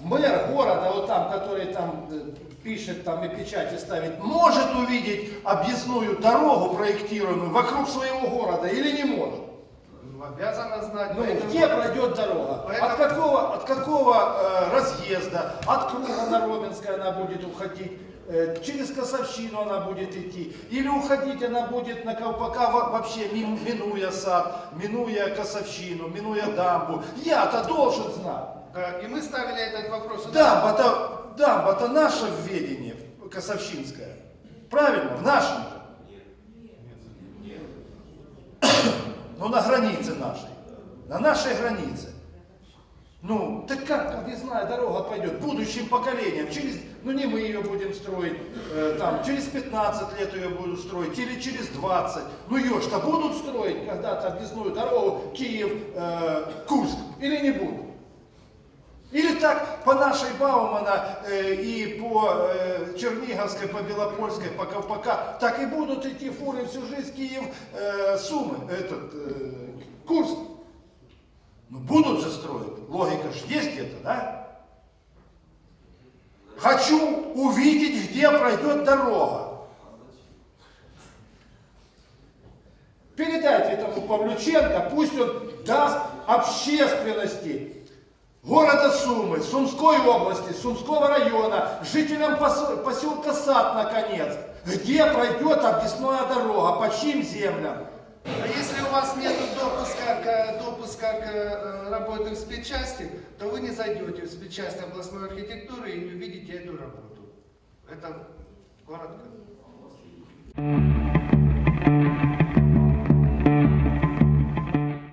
Мэр города, вот там, который там э, пишет там и печати ставит, может увидеть объездную дорогу проектируемую вокруг своего города или не может? Ну, Обязана знать. Ну, где пройдет дорога? От Поэтому- какого, от какого разъезда? От круга на Роменской она будет уходить? Э, через Косовщину она будет идти? Или уходить она будет на Колпака во- вообще мин- минуя сад, минуя Косовщину, минуя дамбу? Я-то должен знать. И мы ставили этот вопрос. Дамба-то, дамба-то наше введение, Косовщинское. Правильно, в нашем же. Ну, на границе нашей. На нашей границе. Ну, так как дорога пойдет будущим поколениям? Через, ну не мы ее будем строить, э, там, через 15 лет ее будут строить, или через 20. Ну ее что будут строить когда-то объездную дорогу Киев-Курск, или не будут? Или так по нашей Баумана э, и по э, Черниговской, по Белопольской, по Ковпака, так и будут идти фуры всю жизнь Киев, э, этот, э, Курск. Ну будут же строить, логика же есть где-то, да? Хочу увидеть, где пройдет дорога. Передайте этому Павлюченко, пусть он даст общественности города Сумы, Сумской области, Сумского района, жителям поселка Сад, наконец, где пройдет объясная дорога, по чьим землям. А если у вас нет допуска к, допуска к э, работе в спецчасти, то вы не зайдете в спецчасть областной архитектуры и не увидите эту работу. Это коротко.